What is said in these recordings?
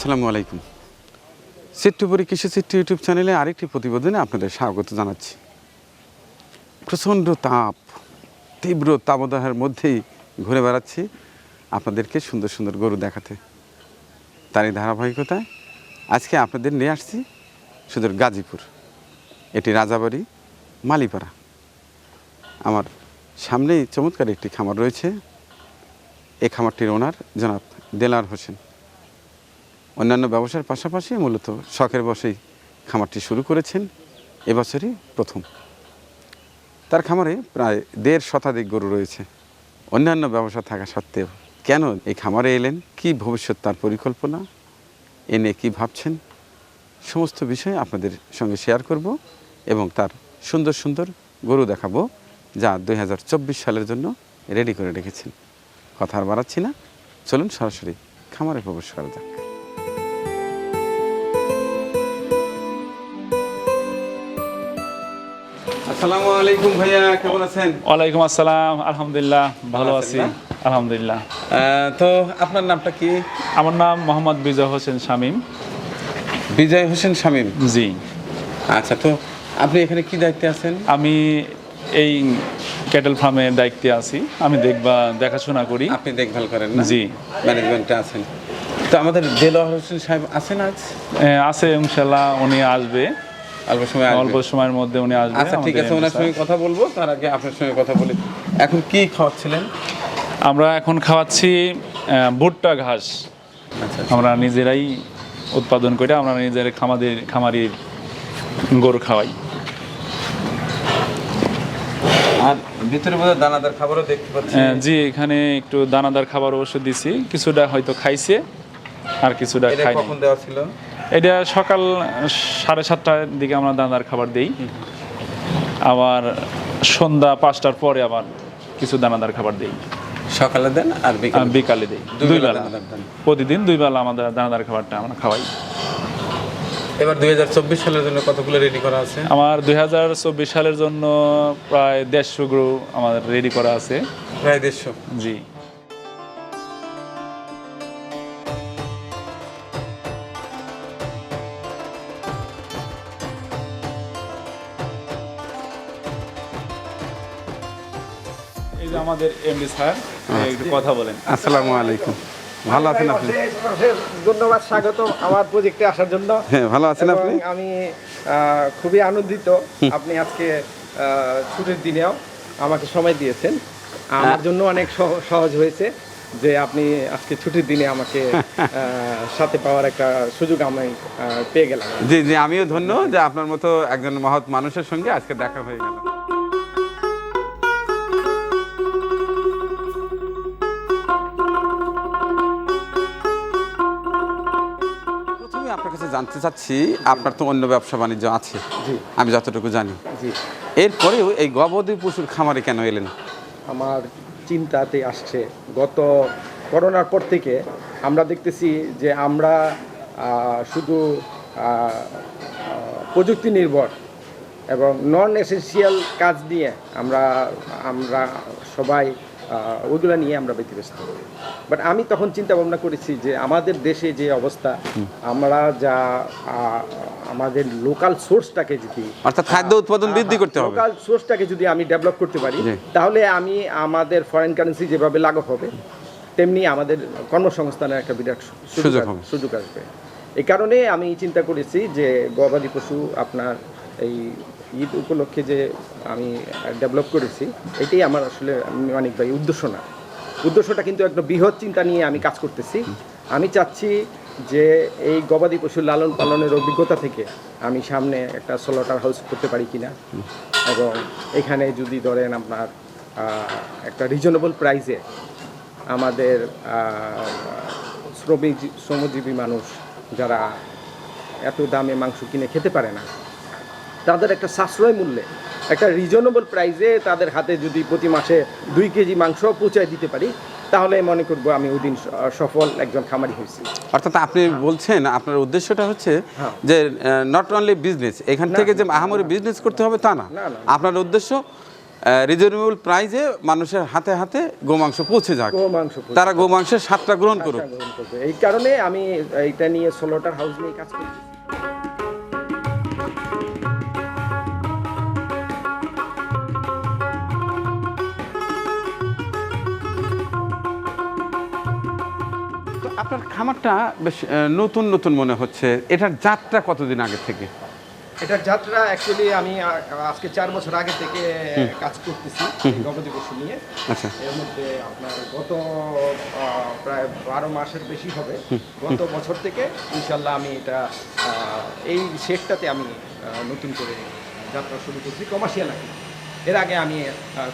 আসসালামু আলাইকুম। সিট্টুপুরি কৃষি চিত্র ইউটিউব চ্যানেলে আরেকটি প্রতিবেদনে আপনাদের স্বাগত জানাচ্ছি। প্রচণ্ড তাপ, তীব্র তাপদাহের মধ্যেই ঘুরে বেড়াচ্ছি আপনাদেরকে সুন্দর সুন্দর গরু দেখাতে। তারই ধারাবাহিকতায় আজকে আপনাদের নিয়ে আসছি সুদূর গাজীপুর। এটি রাজাবাড়ি, মালিপাড়া। আমার সামনেই চমৎকার একটি খামার রয়েছে। এই খামারটির ওনার জনাব দেলার হোসেন। অন্যান্য ব্যবসার পাশাপাশি মূলত শখের বসেই খামারটি শুরু করেছেন এবছরই প্রথম। তার খামারে প্রায় দেড় শতাধিক গরু রয়েছে। অন্যান্য ব্যবসা থাকা সত্ত্বেও কেন এই খামারে এলেন? কি ভবিষ্যৎ তার পরিকল্পনা? এনে কী ভাবছেন? সমস্ত বিষয় আপনাদের সঙ্গে শেয়ার করব এবং তার সুন্দর সুন্দর গরু দেখাবো যা দু হাজার চব্বিশ সালের জন্য রেডি করে রেখেছেন। কথা আর বাড়াচ্ছি না। চলুন সরাসরি খামারে প্রবেশ করা যাক। আসসালামু আলাইকুম ভাইয়া কেমন আছেন? ওয়ালাইকুম আসসালাম আলহামদুলিল্লাহ ভালো আছি আলহামদুলিল্লাহ। তো আপনার নামটা কি? আমার নাম মোহাম্মদ বিজয় হোসেন শামীম। বিজয় হোসেন শামীম? জি। আচ্ছা তো আপনি এখানে কি দায়িত্বে আছেন? আমি এই ক্যাটেল ফার্মের দায়িত্বে আছি আমি দেখবা দেখাশোনা করি। আপনি দেখভাল করেন না? জি। ম্যানেজমেন্টে আছেন। তো আমাদের দেলোয়ার হোসেন সাহেব আছেন আজ? এ, আছে ইনশাল্লাহ উনি আসবে। অল্প সময় অল্প সময়ের মধ্যে উনি আসবে আচ্ছা ঠিক আছে ওনার সঙ্গে কথা বলব তার আগে আপনার সঙ্গে কথা বলি। এখন কি খাওয়াচ্ছিলেন? আমরা এখন খাওয়াচ্ছি ভুট্টা ঘাস। আচ্ছা। আমরা নিজেরাই উৎপাদন করে আমরা নিজের খামাদের খামারির গরু খাওয়াই। আর ভিতরে বোধহয় দানাদার খাবারও দেখতে পাচ্ছি। জি এখানে একটু দানাদার খাবার অবশ্য দিছি। কিছুটা হয়তো খাইছে আর কিছুটা খাই কখন দেওয়া ছিল? এটা সকাল সাড়ে সাতটার দিকে আমরা দানাদার খাবার দিই। আবার সন্ধ্যা পাঁচটার পরে আবার কিছু দানাদার খাবার দিই। সকালে দেন আর বিকালে বিকালে দিই। দুই বেলা বেলা। দেন। প্রতিদিন দুই বেলা আমাদের দানাদার খাবারটা আমরা খাওয়াই। এবার দু হাজার চব্বিশ সালের জন্য কতগুলো রেডি করা আছে? আমার দু হাজার চব্বিশ সালের জন্য প্রায় দেড়শো গ্রু আমাদের রেডি করা আছে। প্রায় দেড়শো। জি। আমাদের এমডি স্যার একটু কথা বলেন। আসসালামু আলাইকুম। ভালো আছেন আপনি? ধন্যবাদ স্বাগত আমার প্রজেক্টে আসার জন্য। হ্যাঁ ভালো আছেন আপনি? আমি খুবই আনন্দিত আপনি আজকে ছুটির দিনেও আমাকে সময় দিয়েছেন। আমার জন্য অনেক সহ- সহজ হয়েছে যে আপনি আজকে ছুটির দিনে আমাকে আহ, সাথে পাওয়ার একটা সুযোগ আমি পেয়ে গেলাম। জি জি আমিও ধন্য যে আপনার মতো একজন মহৎ মানুষের সঙ্গে আজকে দেখা হয়ে গেল। জানতে চাচ্ছি আপনার তো অন্য ব্যবসা বাণিজ্য আছে। জি। আমি যতটুকু জানি। জি। এরপরেও এই গবাদি পশুর খামারে কেন এলেন? আমার চিন্তাতে আসছে। গত করোনার পর থেকে আমরা দেখতেছি যে আমরা শুধু প্রযুক্তি নির্ভর এবং নন এসেন্সিয়াল কাজ নিয়ে আমরা আমরা সবাই ওইগুলো নিয়ে আমরা ব্যতিব্যস্ত। বাট আমি তখন চিন্তা ভাবনা করেছি যে আমাদের দেশে যে অবস্থা আমরা যা আমাদের লোকাল সোর্সটাকে যদি অর্থাৎ খাদ্য উৎপাদন বৃদ্ধি করতে হবে। লোকাল সোর্সটাকে যদি আমি ডেভেলপ করতে পারি তাহলে আমি আমাদের ফরেন কারেন্সি যেভাবে লাগু হবে তেমনি আমাদের কর্মসংস্থানের একটা বিরাট সুযোগ সুযোগ আসবে। এই কারণে আমি চিন্তা করেছি যে গবাদি পশু আপনার এই ঈদ উপলক্ষে যে আমি ডেভেলপ করেছি, এটাই আমার আসলে মানিক ভাই উদ্দেশ্য না। উদ্দেশ্যটা কিন্তু একটা বৃহৎ চিন্তা নিয়ে আমি কাজ করতেছি। আমি চাচ্ছি যে এই গবাদি পশু লালন পালনের অভিজ্ঞতা থেকে আমি সামনে একটা সোলাটার হাউস করতে পারি কিনা। এবং এখানে যদি ধরেন আপনার একটা রিজনেবল প্রাইসে আমাদের শ্রমিক শ্রমজীবী মানুষ যারা এত দামে মাংস কিনে খেতে পারে না তাদের একটা সাশ্রয় মূল্যে একটা রিজনেবল প্রাইসে তাদের হাতে যদি প্রতি মাসে দুই কেজি মাংস পৌঁছায় দিতে পারি তাহলে মনে করব আমি ওই দিন সফল একজন খামারি হয়েছি। অর্থাৎ আপনি বলছেন আপনার উদ্দেশ্যটা হচ্ছে হ্যাঁ। যে নট অনলি বিজনেস এখান থেকে যে আহামরি বিজনেস করতে হবে তা না। আপনার উদ্দেশ্য রিজনেবল প্রাইজে মানুষের হাতে হাতে গোমাংস পৌঁছে যাক। গোমাংস তারা গোমাংসের স্বাদটা গ্রহণ করুক। এই কারণে আমি এইটা নিয়ে ষোলোটার হাউস নিয়ে কাজ করছি। খামারটা বেশ নতুন নতুন মনে হচ্ছে। এটার যাত্রা কতদিন আগে থেকে? এটার যাত্রা অ্যাকচুয়ালি আমি আজকে চার বছর আগে থেকে কাজ করতেছি গবাদি পশু নিয়ে। আচ্ছা। এর মধ্যে আপনার গত প্রায় বারো মাসের বেশি হবে। গত বছর থেকে ইনশাল্লাহ আমি এটা এই শেডটাতে আমি নতুন করে যাত্রা শুরু করছি কমার্শিয়াল আর এর আগে আমি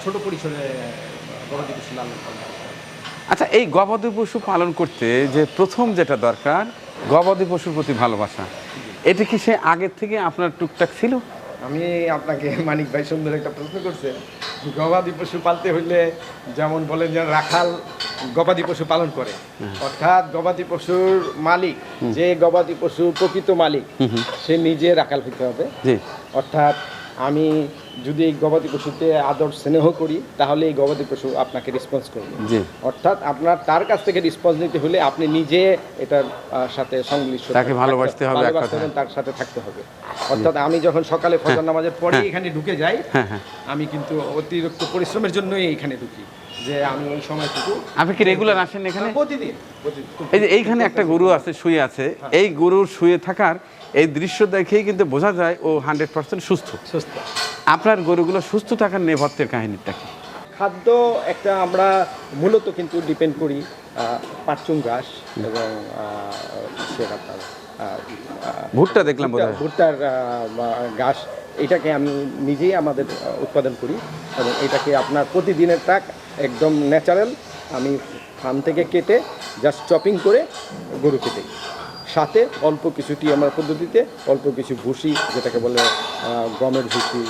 ছোট পরিসরে গবাদি পশু লালন পালন করতাম। আচ্ছা এই গবাদি পশু পালন করতে যে প্রথম যেটা দরকার গবাদি পশুর প্রতি ভালোবাসা এটা কি সে আগের থেকে আপনার টুকটাক ছিল? আমি আপনাকে মানিক ভাই সুন্দর একটা প্রশ্ন করছেন গবাদি পশু পালতে হইলে যেমন বলেন যে রাখাল গবাদি পশু পালন করে। অর্থাৎ গবাদি পশুর মালিক যে গবাদি পশু প্রকৃত মালিক সে নিজে রাখাল হইতে হবে। অর্থাৎ আমি যদি এই গবাদি পশুতে আদর স্নেহ করি তাহলে এই গবাদি পশু আপনাকে রেসপন্স করবে। জি। অর্থাৎ আপনার তার কাছ থেকে রেসপন্স নিতে হলে আপনি নিজে এটার সাথে সংশ্লিষ্ট তাকে ভালোবাসতে হবে তার সাথে থাকতে হবে। অর্থাৎ আমি যখন সকালে ফজর নামাজের পরে এখানে ঢুকে যাই হ্যাঁ হ্যাঁ। আমি কিন্তু অতিরিক্ত পরিশ্রমের জন্যই এখানে ঢুকি যে আমি এই সময়টুকু আপনি কি রেগুলার আসেন এখানে? প্রতিদিন প্রতিদিন। এই যে এইখানে একটা গরু আছে শুয়ে আছে। এই গরুর শুয়ে থাকার এই দৃশ্য দেখেই কিন্তু বোঝা যায় ও হান্ড্রেড পার্সেন্ট সুস্থ। সুস্থ। আপনার গরুগুলো সুস্থ থাকার নেপথ্যের কাহিনীটা কি? খাদ্য একটা আমরা মূলত কিন্তু ডিপেন্ড করি পাটচুং ঘাস এবং আপনার ভুট্টা দেখলাম ভুট্টার ঘাস এটাকে আমি নিজেই আমাদের উৎপাদন করি এবং এটাকে আপনার প্রতিদিনের টাক একদম ন্যাচারাল আমি ফার্ম থেকে কেটে জাস্ট চপিং করে গরু কেটে। সাথে অল্প কিছুটি আমার পদ্ধতিতে অল্প কিছু ভুসি যেটাকে বলে গমের ভুসি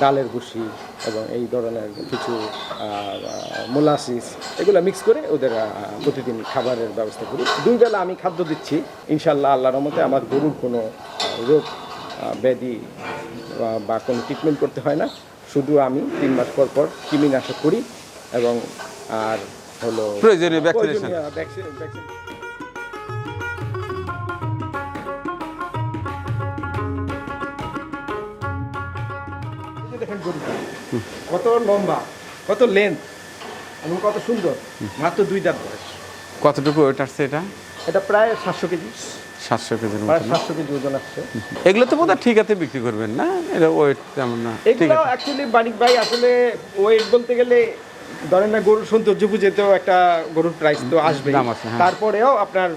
ডালের ভুসি এবং এই ধরনের কিছু মোলাসিস এগুলো মিক্স করে ওদের প্রতিদিন খাবারের ব্যবস্থা করি। দুই বেলা আমি খাদ্য দিচ্ছি ইনশাল্লাহ আল্লাহর রহমতে আমার গরুর কোনো রোগ ব্যাধি বা- কোনো ট্রিটমেন্ট করতে হয় না। শুধু আমি তিন মাস পর পর কৃমিনাশক করি এবং আর হলো প্রয়োজনীয় vaccination। দেখেন গরুটা। কত লম্বা কত লেন্থ এবং কত সুন্দর। মাত্র দুই দাঁত বয়স। কতটুকু ওয়েট আসছে এটা? এটা প্রায় সাতশো কেজি। সাতশো কেজির প্রায় মতো সাতশো কেজি ওজন আসছে। এগুলো তো বোধহয় ঠিক আছে বিক্রি করবেন না? এটা ওয়েট তেমন না এগুলো অ্যাকচুয়ালি বাণিক ভাই আসলে ওয়েট বলতে গেলে ধরেন না গরুর সৌন্দর্য বুঝে তো একটা গরুর প্রাইস তো আসবে হ্যাঁ। তারপরেও আপনার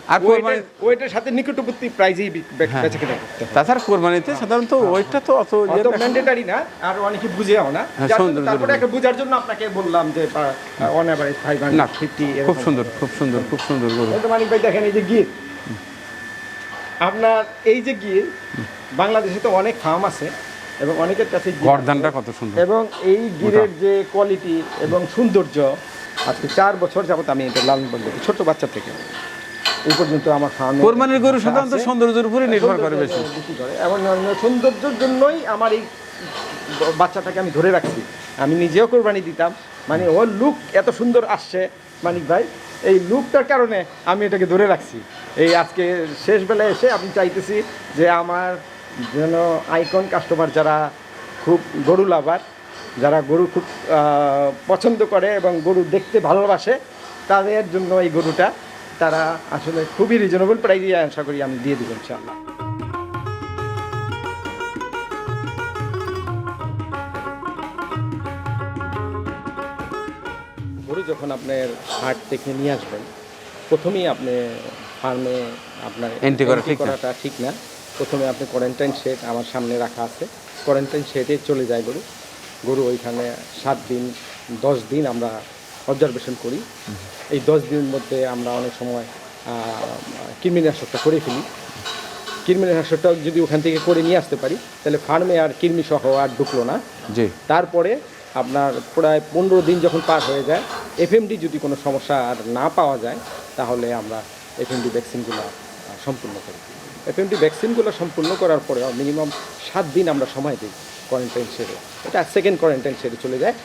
ওয়েটের সাথে নিকটবর্তী প্রাইজেই হ্যাঁ। বেচে কেনা তাছাড়া কোরবানিতে সাধারণত ওয়েটটা তো অত ইয়ে অত দেখে না। আর অনেকে বুঝেও না। হ্যাঁ, তারপরে একটা বোঝার জন্য আপনাকে বললাম যে অন অ্যাভারেজ ফাইভ না ফিফটি খুব সুন্দর খুব সুন্দর খুব সুন্দর গরু। মানিক ভাই দেখেন এই যে গির। আপনার এই যে গির বাংলাদেশে তো অনেক ফার্ম আছে। এবং অনেকের কাছে গির কত সুন্দর। এবং এই গিরের যে কোয়ালিটি এবং সৌন্দর্য আজকে চার বছর যাবত আমি এটা লালন পালন করি ছোট বাচ্চা থেকে। এই পর্যন্ত আমার খাওয়ানো কোরবানির গরু সাধারণত সৌন্দর্যের উপরে নির্ভর করে বেশি। এবং সৌন্দর্যের জন্যই আমার এই বাচ্চাটাকে আমি ধরে রাখছি। আমি নিজেও কোরবানি দিতাম। মানে ওর লুক এত সুন্দর আসছে মানিক ভাই। এই লুকটার কারণে আমি এটাকে ধরে রাখছি। এই আজকে শেষ বেলায় এসে আমি চাইতেছি যে আমার যেন আইকন কাস্টমার যারা খুব গরু লাভার যারা গরু খুব পছন্দ করে এবং গরু দেখতে ভালোবাসে তাদের জন্য এই গরুটা তারা আসলে খুবই রিজনেবল প্রাইসে আশা করি আমি দিয়ে দেবো ইনশাআল্লাহ গরু যখন আপনার হাট থেকে নিয়ে আসবেন প্রথমেই আপনি ফার্মে আপনার না। করাটা ঠিক না প্রথমে আপনি কোয়ারেন্টাইন শেড আমার সামনে রাখা আছে। কোয়ারেন্টাইন শেডে চলে যায় গরু। গরু ওইখানে সাত দিন দশ দিন আমরা অবজারভেশন করি। এই দশ দিনের মধ্যে আমরা অনেক সময় কৃমিনাশকটা করে ফেলি। কৃমিনাশকটা যদি ওখান থেকে করে নিয়ে আসতে পারি তাহলে ফার্মে আর কৃমি সহ আর ঢুকলো না। জি। তারপরে আপনার প্রায় পনেরো দিন যখন পার হয়ে যায় এফএমডি যদি কোনো সমস্যা আর না পাওয়া যায় তাহলে আমরা এফএমডি ভ্যাকসিনগুলো সম্পূর্ণ করি এফএমটি ভ্যাকসিনগুলো সম্পূর্ণ করার পরে মিনিমাম সাত দিন আমরা সময় দিই কোয়ারেন্টাইন সেরে। এটা সেকেন্ড কোয়ারেন্টাইন সেরে চলে যায়,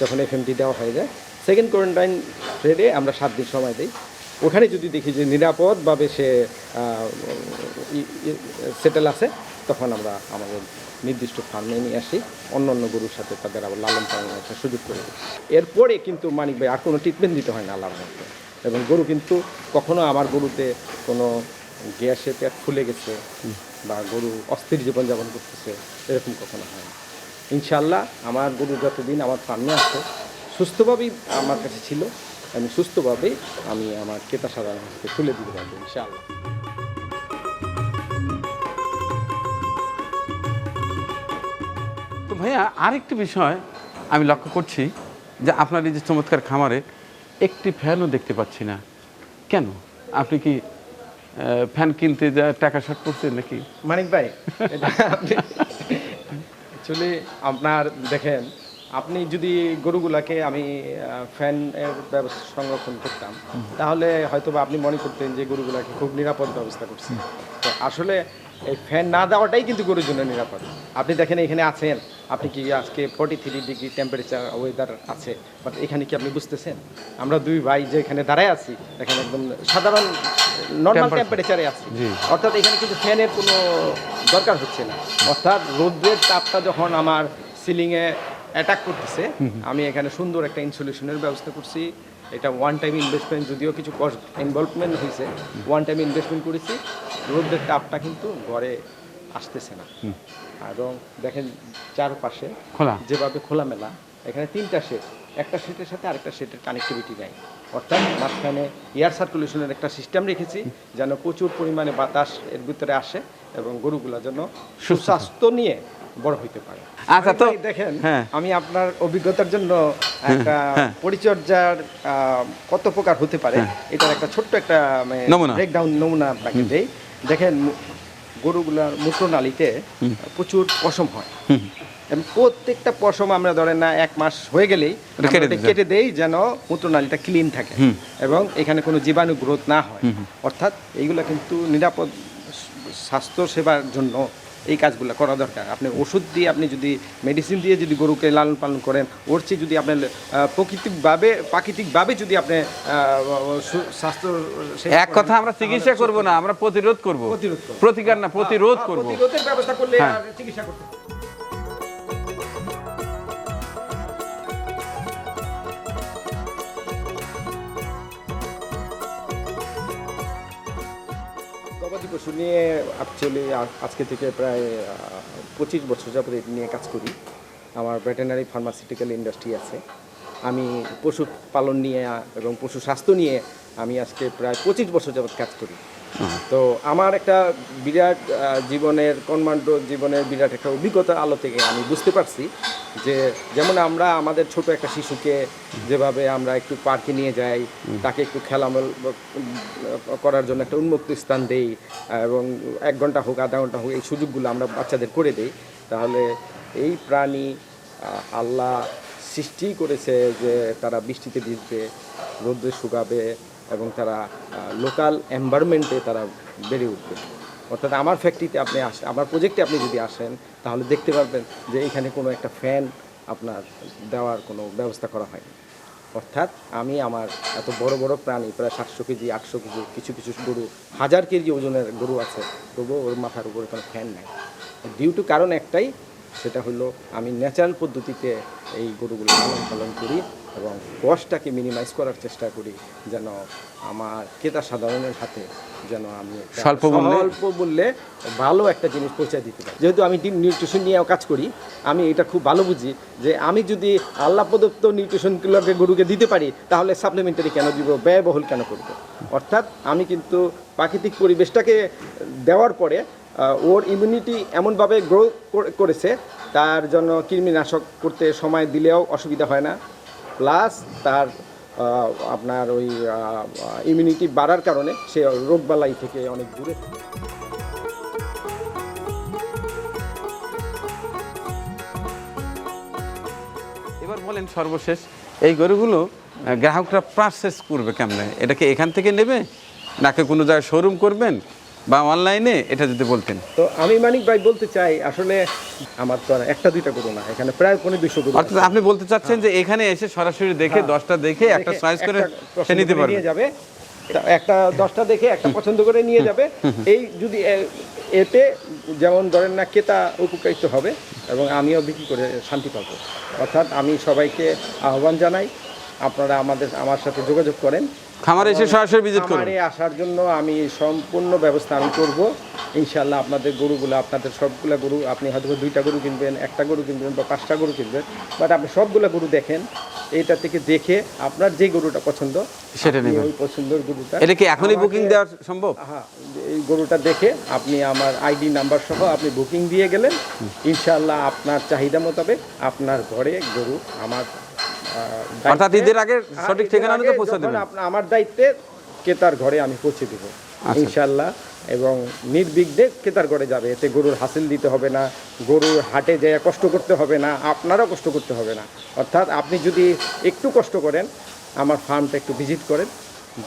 যখন এফএমটি দেওয়া হয়ে যায়। সেকেন্ড কোয়ারেন্টাইন সেরে আমরা সাত দিন সময় দিই। ওখানে যদি দেখি যে নিরাপদভাবে সে সেটেল আছে, তখন আমরা আমাদের নির্দিষ্ট ফার্মে নিয়ে আসি। অন্য অন্য গরুর সাথে তাদের আবার লালন পালনের একটা সুযোগ করে দিই। এরপরে কিন্তু মানিক ভাই আর কোনো ট্রিটমেন্ট দিতে হয় না আল্লাহর এবং গরু কিন্তু কখনো আমার গরুতে কোনো গ্যাসে পেট ফুলে গেছে বা গরু অস্থির জীবনযাপন করতেছে, এরকম কখনো হয় না। ইনশাল্লাহ আমার গরু যতদিন আমার ফার্মে আছে সুস্থভাবেই আমার কাছে ছিল, আমি সুস্থভাবেই আমি আমার ক্রেতা সাধারণ হাতে তুলে দিতে পারব ইনশাআল্লাহ। তো ভাইয়া, আরেকটি বিষয় আমি লক্ষ্য করছি যে আপনার এই যে চমৎকার খামারে একটি ফ্যানও দেখতে পাচ্ছি না। কেন? আপনি কি ফ্যান কিনতে যা টাকা শর্ট করছেন নাকি? মানিক ভাই অ্যাকচুয়ালি আপনার দেখেন আপনি যদি গরুগুলাকে আমি ফ্যানের ব্যবস্থা সংরক্ষণ করতাম তাহলে হয়তো আপনি মনে করতেন যে গরুগুলাকে খুব নিরাপদ ব্যবস্থা করছি। তো আসলে এই ফ্যান না দেওয়াটাই কিন্তু গরুর জন্য নিরাপদ। আপনি দেখেন এখানে আছেন আপনি কি আজকে forty three degree temperature weather আছে বাট এখানে কি আপনি বুঝতেছেন? আমরা দুই ভাই যে এখানে দাঁড়ায় আছি এখানে একদম সাধারণ নর্মাল টেম্পারেচারে আছি। অর্থাৎ এখানে কিন্তু ফ্যানের কোনো দরকার হচ্ছে না। অর্থাৎ রৌদ্রের তাপটা যখন আমার সিলিংয়ে অ্যাটাক করতেছে আমি এখানে সুন্দর একটা ইনসুলেশনের ব্যবস্থা করছি। এটা ওয়ান টাইম ইনভেস্টমেন্ট যদিও কিছু কস্ট ইনভলভমেন্ট হয়েছে ওয়ান টাইম ইনভেস্টমেন্ট করেছি রোদের তাপটা কিন্তু ঘরে আসতেছে না। এবং দেখেন চারপাশে খোলা। যেভাবে খোলামেলা এখানে তিনটা সেট একটা সেটের সাথে আরেকটা সেটের কানেক্টিভিটি নেই। অর্থাৎ মাঝখানে এয়ার সার্কুলেশনের একটা সিস্টেম রেখেছি যেন প্রচুর পরিমাণে বাতাস এর ভিতরে আসে এবং গরুগুলা যেন সুস্বাস্থ্য নিয়ে বড় হইতে পারে। আচ্ছা, তো- দেখেন হ্যাঁ। আমি আপনার অভিজ্ঞতার জন্য একটা পরিচর্যার আহ, কত প্রকার হতে পারে এটার একটা ছোট্ট একটা। ব্রেকডাউন নমুনা। আপনাকে দেই। দেখেন গরুগুলার মূত্রনালীতে প্রচুর পশম হয়। প্রত্যেকটা পশম আমরা ধরেন না এক মাস হয়ে গেলেই কেটে দেই যেন মূত্রনালীটা ক্লিন থাকে। এবং এখানে কোনো জীবাণু গ্রোথ না হয়। অর্থাৎ এইগুলা কিন্তু নিরাপদ স্বাস্থ্য সেবার জন্য এই কাজগুলো করা দরকার। আপনি ওষুধ দিয়ে আপনি যদি মেডিসিন দিয়ে যদি গরুকে লালন পালন করেন ওর চেয়ে যদি আপনার প্রকৃতিকভাবে প্রাকৃতিকভাবে যদি আপনি স্বাস্থ্য এক কথা আমরা চিকিৎসা করব না আমরা প্রতিরোধ করব। প্রতিরোধ প্রতিকার না প্রতিরোধ করব করব। প্রতিরোধের ব্যবস্থা করলে হ্যাঁ। চিকিৎসা করতে পশু নিয়ে অ্যাকচুয়ালি আজকে থেকে প্রায় পঁচিশ বছর যাবত এটা নিয়ে কাজ করি। আমার ভেটেনারি ফার্মাসিউটিক্যাল ইন্ডাস্ট্রি আছে। আমি পশু পালন নিয়ে এবং পশু স্বাস্থ্য নিয়ে আমি আজকে প্রায় পঁচিশ বছর যাবত কাজ করি। তো আমার একটা বিরাট জীবনের কর্মাণ্ড জীবনের বিরাট একটা অভিজ্ঞতার আলো থেকে আমি বুঝতে পারছি যে যেমন আমরা আমাদের ছোট একটা শিশুকে যেভাবে আমরা একটু পার্কে নিয়ে যাই তাকে একটু খেলামেল করার জন্য একটা উন্মুক্ত স্থান দেই এবং এক ঘণ্টা হোক আধা ঘণ্টা হোক এই সুযোগগুলো আমরা বাচ্চাদের করে দেই তাহলে এই প্রাণী আল্লাহ সৃষ্টি করেছে যে তারা বৃষ্টিতে ভিজবে রোদ্রে শুকাবে এবং তারা লোকাল এনভায়রনমেন্টে তারা বেড়ে উঠবে। অর্থাৎ আমার ফ্যাক্টরিতে আপনি আসেন আমার প্রজেক্টে আপনি যদি আসেন, তাহলে দেখতে পারবেন যে এখানে কোনো একটা ফ্যান আপনার দেওয়ার কোনো ব্যবস্থা করা হয়নি। অর্থাৎ আমি আমার এত বড় বড় প্রাণী, প্রায় সাতশো কেজি, আটশো কেজি, কিছু কিছু গরু, হাজার কেজি ওজনের গরু আছে, তবুও ওর মাথার উপরে কোনো ফ্যান নাই। ডিউ টু কারণ একটাই, সেটা হলো আমি ন্যাচারাল পদ্ধতিতে এই গরুগুলো লালন পালন করি এবং কষ্টটাকে মিনিমাইজ করার চেষ্টা করি যেন আমার ক্রেতা সাধারণের হাতে যেন আমি স্বল্প অল্প মূল্যে ভালো একটা জিনিস পৌঁছে দিতে পারি। যেহেতু আমি ডিম নিউট্রিশন নিয়েও কাজ করি আমি এটা খুব ভালো বুঝি যে আমি যদি আল্লাহ প্রদত্ত নিউট্রিশন নিউট্রিশনগুলোকে গরুকে দিতে পারি তাহলে সাপ্লিমেন্টারি কেন দিব ব্যয়বহুল কেন করব? অর্থাৎ আমি কিন্তু প্রাকৃতিক পরিবেশটাকে দেওয়ার পরে ওর ইমিউনিটি এমনভাবে গ্রো করেছে তার জন্য কৃমিনাশক করতে সময় দিলেও অসুবিধা হয় না। প্লাস তার আপনার ওই ইমিউনিটি বাড়ার কারণে সে রোগবালাই থেকে অনেক দূরে। এবার বলেন সর্বশেষ, এই গরুগুলো গ্রাহকরা প্রসেস করবে কেমনে? এটাকে এখান থেকে নেবে? নাকি কোনো জায়গায় শোরুম করবেন? বা অনলাইনে এটা যদি বলতেন। তো আমি মানিক ভাই বলতে চাই আসলে আমার তো একটা দুইটা গরু না এখানে প্রায় পনেরো দুশো গরু অর্থাৎ আপনি বলতে চাচ্ছেন যে এখানে এসে সরাসরি দেখে দশটা দেখে একটা চয়েস করে সে নিতে পারবে। নিয়ে যাবে। একটা দশটা দেখে একটা পছন্দ করে নিয়ে যাবে। এই যদি এতে যেমন ধরেন না ক্রেতা উপকৃত হবে এবং আমিও বিক্রি করে শান্তি পাবো। অর্থাৎ আমি সবাইকে আহ্বান জানাই আপনারা আমাদের আমার সাথে যোগাযোগ করেন। খামারে এসে সরাসরি ভিজিট করুন। খামারে আসার জন্য আমি সম্পূর্ণ ব্যবস্থা আমি করব। ইনশাল্লাহ আপনাদের গরুগুলো আপনাদের সবগুলা গরু আপনি হয়তো দুইটা গরু কিনবেন একটা গরু কিনবেন বা পাঁচটা গরু কিনবেন বাট আপনি সবগুলা গরু দেখেন এটা থেকে দেখে আপনার যে গরুটা পছন্দ সেটা নেবেন। ওই পছন্দের গরুটা এটা কি এখনই বুকিং দেওয়া সম্ভব? হ্যাঁ এই গরুটা দেখে আপনি আমার আইডি নাম্বার সহ আপনি বুকিং দিয়ে গেলেন। ইনশাল্লাহ আপনার চাহিদা মোতাবেক আপনার ঘরে গরু আমার অর্থাৎ ঈদের আগে সঠিক পৌঁছে দেবেন। আমার দায়িত্বে ক্রেতার ঘরে আমি পৌঁছে দেব আচ্ছা। ইনশাল্লাহ এবং নির্বিঘ্নে ক্রেতার ঘরে যাবে এতে গরুর হাসিল দিতে হবে না গরুর হাটে যেয়ে কষ্ট করতে হবে না আপনারও কষ্ট করতে হবে না। অর্থাৎ আপনি যদি একটু কষ্ট করেন আমার ফার্মটা একটু ভিজিট করেন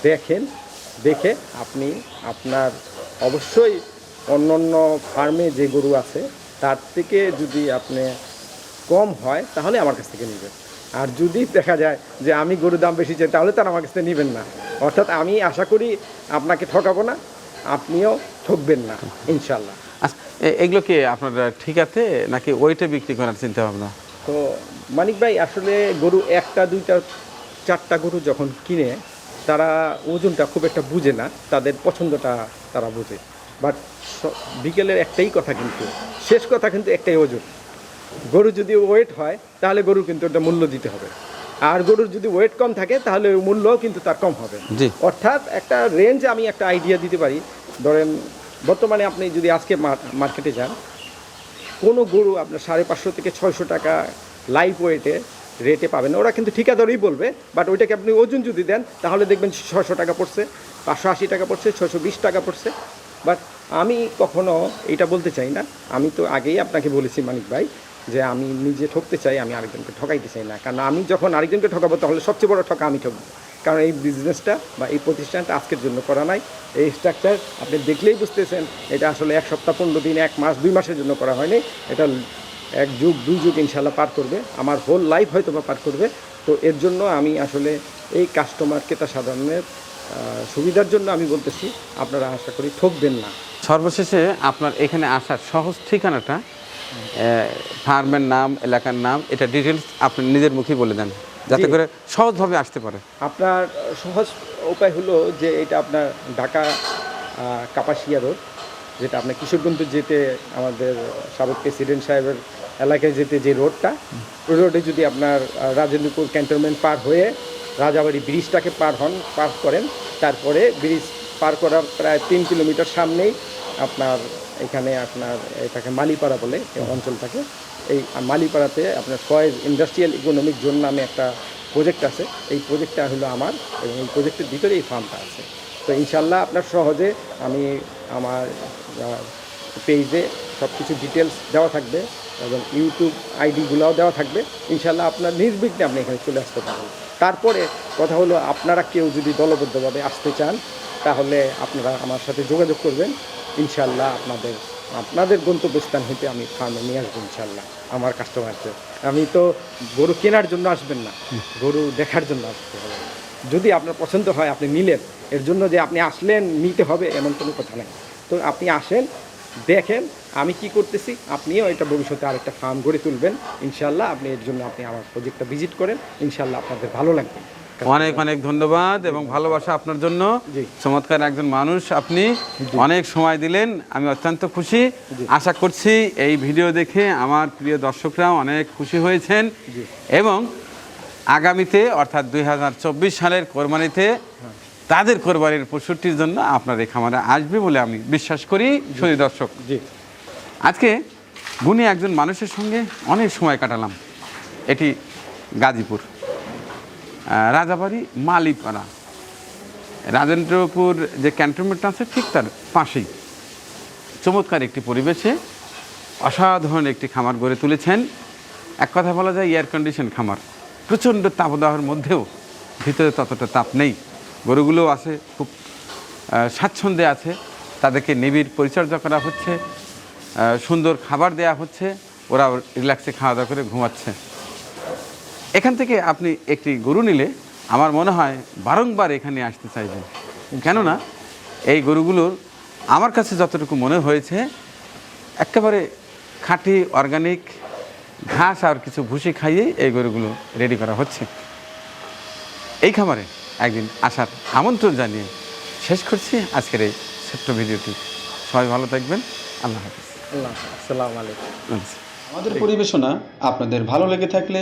দেখেন দেখে আপনি আপনার অবশ্যই অন্য অন্য ফার্মে যে গরু আছে তার থেকে যদি আপনি কম হয় তাহলে আমার কাছ থেকে নেবেন। আর যদি দেখা যায় যে আমি গরুর দাম বেশি চাই তাহলে তারা আমার কাছ থেকে নেবেন না। অর্থাৎ আমি আশা করি আপনাকে ঠকাবো না আপনিও ঠকবেন না ইনশাল্লাহ আচ্ছা, এগুলো কি আপনার ঠিক আছে নাকি ওইটা বিক্রি করার চিন্তা ভাবনা তো মানিক ভাই আসলে গরু একটা দুইটা চারটা গরু যখন কিনে তারা ওজনটা খুব একটা বুঝে না তাদের পছন্দটা তারা বোঝে। বাট বিকেলের একটাই কথা কিন্তু শেষ কথা কিন্তু একটাই ওজন। গরু যদি ওয়েট হয় তাহলে গরু কিন্তু ওটা মূল্য দিতে হবে। আর গরুর যদি ওয়েট কম থাকে তাহলে ওই মূল্যও কিন্তু তার কম হবে। জি। অর্থাৎ একটা রেঞ্জ আমি একটা আইডিয়া দিতে পারি। ধরেন বর্তমানে আপনি যদি আজকে মার্কেটে যান কোনো গরু আপনার সাড়ে পাঁচশো থেকে ছয়শো টাকা লাইফ ওয়েটে রেটে পাবেন। ওরা কিন্তু ঠিকাদারই বলবে বাট ওইটাকে আপনি ওজন যদি দেন তাহলে দেখবেন ছয়শো টাকা পড়ছে পাঁচশো আশি টাকা পড়ছে ছয়শো বিশ টাকা পড়ছে। বাট আমি কখনো এটা বলতে চাই না। আমি তো আগেই আপনাকে বলেছি মানিক ভাই যে আমি নিজে ঠকতে চাই, আমি আরেকজনকে ঠকাইতে চাই না। কারণ আমি যখন আরেকজনকে ঠকাবো, তাহলে সবচেয়ে বড় ঠকা আমি ঠকবো। কারণ এই বিজনেসটা বা এই প্রতিষ্ঠানটা আজকের জন্য করা নাই। এই স্ট্রাকচার আপনি দেখলেই বুঝতেছেন, এটা আসলে এক সপ্তাহ, পনেরো দিন, এক মাস, দুই মাসের জন্য করা হয়নি। এটা এক যুগ, দুই যুগ ইনশাল্লাহ পার করবে। আমার হোল লাইফ হয়তো বা পার করবে। তো এর জন্য আমি আসলে এই কাস্টমার ক্রেতা সাধারণের সুবিধার জন্য আমি বলতেছি, আপনারা আশা করি ঠকবেন না। সর্বশেষে আপনার এখানে আসার সহজ ঠিকানাটা ফার্মের নাম এলাকার নাম এটা ডিটেলস আপনি নিজের মুখেই বলে দেন যাতে করে সহজভাবে আসতে পারে। আপনার সহজ উপায় হলো যে এটা আপনার ঢাকা কাপাসিয়া রোড যেটা আপনার কিশোরগঞ্জ যেতে আমাদের সাবেক প্রেসিডেন্ট সাহেবের এলাকায় যেতে যে রোডটা ওই রোডে যদি আপনার রাজেন্দ্রপুর ক্যান্টনমেন্ট পার হয়ে রাজাবাড়ি ব্রিজটাকে পার হন পার করেন তারপরে ব্রিজ পার করার প্রায় তিন কিলোমিটার সামনেই আপনার এখানে আপনার এটাকে মালিপাড়া বলে এই অঞ্চলটাকে। এই মালিপাড়াতে আপনার ফয়েজ ইন্ডাস্ট্রিয়াল ইকোনমিক জোন নামে একটা প্রজেক্ট আছে। এই প্রজেক্টটা হলো আমার এবং এই প্রজেক্টের ভিতরে এই ফার্মটা আছে। তো ইনশাল্লাহ আপনার সহজে আমি আমার পেজে সব কিছু ডিটেলস দেওয়া থাকবে এবং ইউটিউব আইডিগুলোও দেওয়া থাকবে। ইনশাল্লাহ আপনার নির্বিঘ্নে আপনি এখানে চলে আসতে পারবেন। তারপরে কথা হলো, আপনারা কেউ যদি দলবদ্ধভাবে আসতে চান, তাহলে আপনারা আমার সাথে যোগাযোগ করবেন। ইনশাল্লাহ আপনাদের আপনাদের গন্তব্যস্থান হইতে আমি ফার্মে নিয়ে আসব ইনশাল্লাহ, আমার কাস্টমারকে আমি তো গরু কেনার জন্য আসবেন না, গরু দেখার জন্য আসতে হবে। যদি আপনার পছন্দ হয়, আপনি নিলেন, এর জন্য যে আপনি আসলেন, নিতে হবে, এমন কোনো কথা নেই। তো আপনি আসেন, দেখেন, আমি কি করতেছি, আপনিও এটা ভবিষ্যতে আরেকটা ফার্ম গড়ে তুলবেন। ইনশাল্লাহ আপনি এর জন্য আপনি আমার প্রজেক্টটা ভিজিট করেন, ইনশাল্লাহ আপনাদের ভালো লাগবে। অনেক অনেক ধন্যবাদ এবং ভালোবাসা আপনার জন্য। চমৎকার একজন মানুষ আপনি। অনেক সময় দিলেন আমি অত্যন্ত খুশি। আশা করছি এই ভিডিও দেখে আমার প্রিয় দর্শকরা অনেক খুশি হয়েছেন। এবং আগামীতে অর্থাৎ দুই হাজার চব্বিশ সালের কোরবানিতে তাদের কোরবানির পশুটির জন্য আপনার এই খামারে আসবে বলে আমি বিশ্বাস করি। শুধু দর্শক আজকে গুণী একজন মানুষের সঙ্গে অনেক সময় কাটালাম। এটি গাজীপুর। রাজাবাড়ি মালিপাড়া। রাজেন্দ্রপুর যে ক্যান্টনমেন্ট আছে, ঠিক তার পাশেই। চমৎকার একটি পরিবেশে অসাধারণ একটি খামার গড়ে তুলেছেন। এক কথা বলা যায় এয়ার কন্ডিশন খামার। প্রচণ্ড তাপদাহের মধ্যেও ভিতরে ততটা তাপ নেই। গরুগুলো আছে, খুব স্বাচ্ছন্দ্যে আছে। তাদেরকে নিবিড় পরিচর্যা করা হচ্ছে সুন্দর খাবার দেয়া হচ্ছে। ওরা রিল্যাক্সে খাওয়া দাওয়া করে ঘুমাচ্ছে। এখান থেকে আপনি একটি গরু নিলে আমার মনে হয় বারংবার এখানে আসতে চাইবেন। কেননা এই গরুগুলোর আমার কাছে যতটুকু মনে হয়েছে একেবারে খাঁটি অর্গানিক ঘাস আর কিছু ভুসি খাইয়েই এই গরুগুলো রেডি করা হচ্ছে। এই খামারে একদিন আসার আমন্ত্রণ জানিয়ে শেষ করছি আজকের এই ছোট্ট ভিডিওটি। সবাই ভালো থাকবেন। আল্লাহ হাফিজ। আল্লাহ আসসালামু আলাইকুম। আমাদের পরিবেশনা আপনাদের ভালো লেগে থাকলে